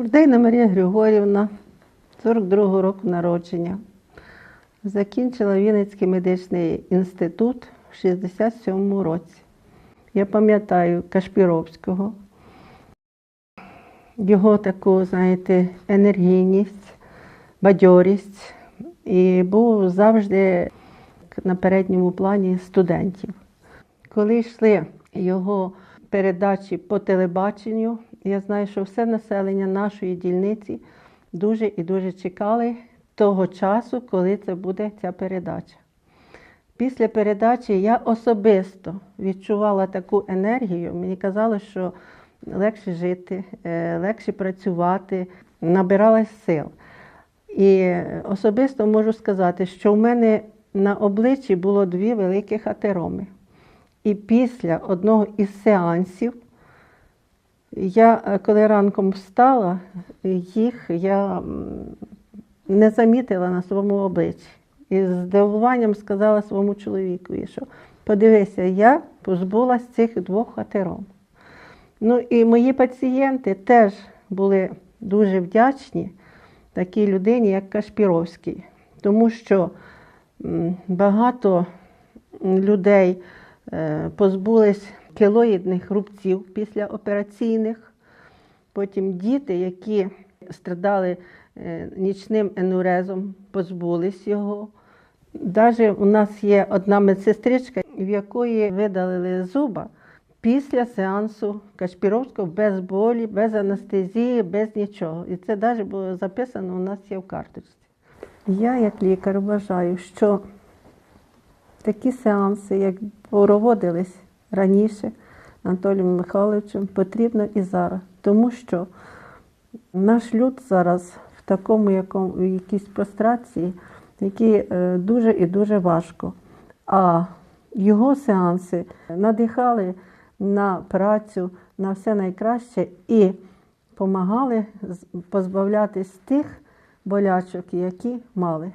Бурдейна Марія Григорівна, 42-го року народження. Закінчила Вінницький медичний інститут в 67-му році. Я пам'ятаю Кашпіровського, його таку, знаєте, енергійність, бадьорість і був завжди на передньому плані студентів. Коли йшли його передачі по телебаченню, я знаю, що все населення нашої дільниці дуже і дуже чекали того часу, коли це буде ця передача. Після передачі я особисто відчувала таку енергію. Мені казалось, що легше жити, е, легше працювати, набиралась сил. І особисто можу сказати, що в мене на обличчі було дві великих атероми. І після одного із сеансів, я, е, коли ранком встала, їх я не замітила на своєму обличчі. І з здивуванням сказала своєму чоловікові, що подивися, я позбулась цих двох атером. Ну і мої пацієнти теж були дуже вдячні такій людині, як Кашпіровський, тому що багато людей е, позбулись кілоїдних рубців після операційних. Потім діти, які страдали е, нічним енурезом, позбулись його. Навіть у нас є одна медсестричка, в якої видалили зуба після сеансу Кашпіровського без болі, без анестезії, без нічого. І це навіть було записано у нас є в карточці. Я, як лікар, вважаю, що такі сеанси, як проводились раніше Анатолієм Михайловичем, потрібно і зараз. Тому що наш люд зараз в такому якому, якійсь прострації, якій е, дуже і дуже важко. А його сеанси надихали на працю, на все найкраще і допомагали позбавлятись тих болячок, які мали.